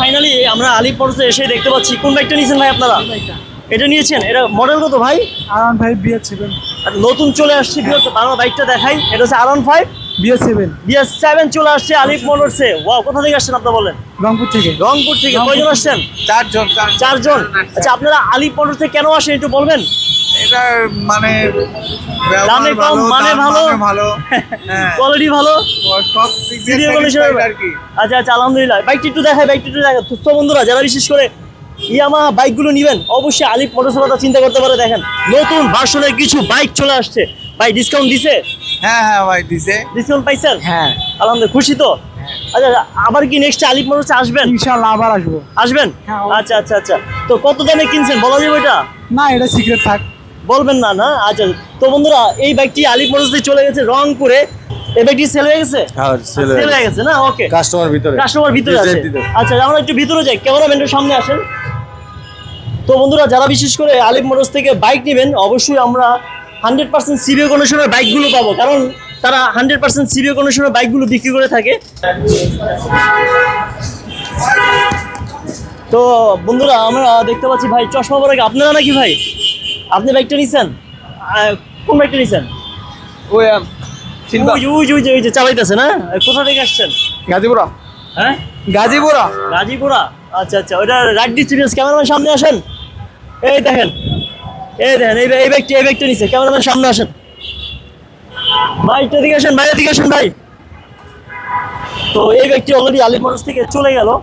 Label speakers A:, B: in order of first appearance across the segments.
A: Finally আমরা আলিপ মোটরসে এসে দেখতে পাচ্ছি। কোন বাইকটা নিয়েছেন ভাই আপনারা? এটা নিয়েছেন? এটা মডেল কত ভাই?
B: আরান ফাইভ বিএস সেভেন
A: আর নতুন চলে আসছে বিহত বাংলা বাইকটা দেখাই। এটা হচ্ছে R five
B: BS seven
A: BS seven চলে আসছে আলিফ মোটরসে ওয়াও কোথা থেকে আসছেন আপনারা বলেন?
B: রংপুর থেকে।
A: রংপুর থেকে। কয়জন আসছেন?
C: চারজন
A: চারজন। আচ্ছা আপনারা আলিফ মোটরসে কেন আসেন একটু বলবেন?
C: এটা মানে
A: দামে কম, মানে ভালো।
C: ভালো হ্যাঁ।
A: কোয়ালিটি ভালো।
C: সব আর কি।
A: আচ্ছা আচ্ছা আলহামদুলিল্লাহ। বাইকটি একটু দেখাই বাইকটি একটু দেখাই। তো বন্ধুরা যারা বিশেষ করে ইয়ামাহা বাইকগুলো নেবেন অবশ্যই আলিফ মোটরসের কথা চিন্তা করতে পারে। দেখেন নতুন ভার্সনের কিছু বাইক চলে আসছে। ভাই ডিসকাউন্ট দিছে?
C: হ্যাঁ হ্যাঁ ভাই দিছে।
A: ডিসকাউন্ট পাইছেন?
C: হ্যাঁ।
A: আলহামদুলিল্লাহ খুশি তো? আচ্ছা আবার কি নেক্সট আলিফ মোটরসে আসবেন?
B: ইনশাল্লাহ আবার আসব।
A: আসবেন?
B: হ্যাঁ,
A: আচ্ছা আচ্ছা আচ্ছা। তো কত দামে কিনছেন? বলা যাবে এটা?
B: না এটা সিক্রেট থাক।
A: বলবেন না না? আচ্ছা তো বন্ধুরা এই বাইকটি আলিফ মোটরস থেকে চলে গেছে রংপুরে। এই বাইকটি সেল হয়ে গেছে?
C: হ্যাঁ
A: সেল হয়ে গেছে। না? ওকে
C: কাস্টমার ভিতরে।
A: কাস্টমার ভিতরে আছে। আচ্ছা আমরা একটু ভিতরে যাই। ক্যামেরাম্যানের সামনে আসেন। তো বন্ধুরা যারা বিশেষ করে আলিফ মোটরস থেকে বাইক নেবেন অবশ্যই আমরা হান্ড্রেড পার্সেন্ট সিবিও কন্ডিশনের বাইকগুলো পাবো। কারণ তারা হান্ড্রেড পার্সেন্ট সিবিও কন্ডিশনের বাইকগুলো বিক্রি করে থাকে। তো বন্ধুরা আমরা দেখতে পাচ্ছি ভাই চশমা পরে আপনারা নাকি ভাই? আপনি বাইকটা নিছেন? কোন বাইকটা নিছেন?
C: ওই
A: যে- ওই ওই যে ওই যে চালাইতেছে না? কোথা থেকে আসছেন?
C: গাজীপুরা।
A: হ্যাঁ?
C: গাজীপুরা।
A: গাজীপুরা? আচ্ছা আচ্ছা ওটা রাইট ডিস্ট্রিবিউস ক্যামেরাম্যান সামনে আসেন। এই দেখেন এই দেখেন এই এই ব্যক্তি এই ব্যক্তি নিচে ক্যামেরাম্যান সামনে আসেন। বাইকটা দিকে আসেন বাইরের দিকে আসেন ভাই। তো এই ব্যক্তি অলরেডি আলিপুর থেকে চলে গেল।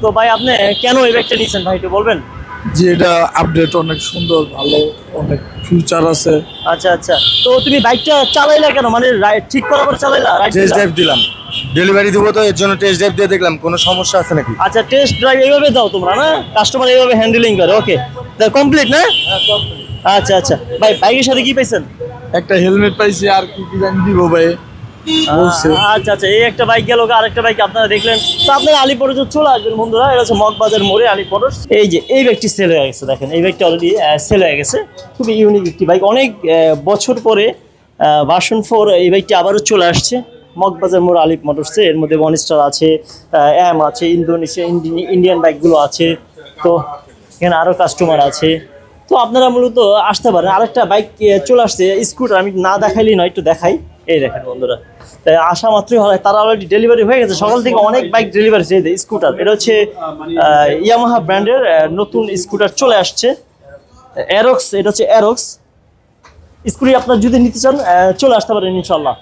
A: তো ভাই আপনি কেন এই ব্যাগটা নিয়েছেন ভাই একটু বলবেন?
B: যে এটা আপডেট অনেক সুন্দর ভালো অনেক ফিউচার আছে।
A: আচ্ছা আচ্ছা। তো তুমি বাইকটা চালাইলা কেন? মানে রাই- ঠিক করার পর চালাইলা?
C: টেস্ট ড্রাইভ দিলাম। ডেলিভারি দিব তো এর জন্য টেস্ট ড্রাইভ দিয়ে দেখলাম কোনো সমস্যা আছে নাকি?
A: আচ্ছা টেস্ট ড্রাইভ এইভাবে দাও তোমরা না? কাস্টমার এইভাবে হ্যান্ডেলিং করে ওকে কমপ্লিট না? আচ্ছা আচ্ছা। ভাই বাইকের সাথে কি পাইছেন?
B: একটা হেলমেট পাইছি আর কি কি জানি দিব ভাই।
A: আচ্ছা আচ্ছা এই একটা বাইক গেল আরেকটা বাইক আপনারা দেখলেন। তো আপনারা আলিপুরে চলে আসবেন বন্ধুরা এটা হচ্ছে মগবাজার মোড়ে আলিপুর এই যে এই বাইকটি সেল হয়ে গেছে দেখেন এই বাইকটি অলরেডি সেল হয়ে গেছে। খুবই ইউনিক একটি বাইক অনেক বছর পরে ভার্সন ফোর এই বাইকটি আবারও চলে আসছে। মগবাজার মোড় আলিপ মোটরসে এর মধ্যে ওয়ান স্টার আছে অ্যাম আছে ইন্দোনেশিয়া ইন্ডিয়ান বাইকগুলো আছে। তো এখানে আরও কাস্টমার আছে। তো আপনারা মূলত আসতে পারেন। আরেকটা বাইক চলে আসছে স্কুটার আমি না দেখাইলেই নয়, একটু দেখাই। এই দেখেন বন্ধুরা। তাই আসা মাত্রই হয়, তারা অলরেডি ডেলিভারি হয়ে গেছে। সকাল থেকে অনেক বাইক ডেলিভারি হয়েছে স্কুটার এটা হচ্ছে ইয়ামাহা ব্র্যান্ডের নতুন স্কুটার চলে আসছে। অ্যারক্স এটা হচ্ছে অ্যারক্স স্কুটি আপনার যদি নিতে চান চলে আসতে পারেন ইনশাল্লাহ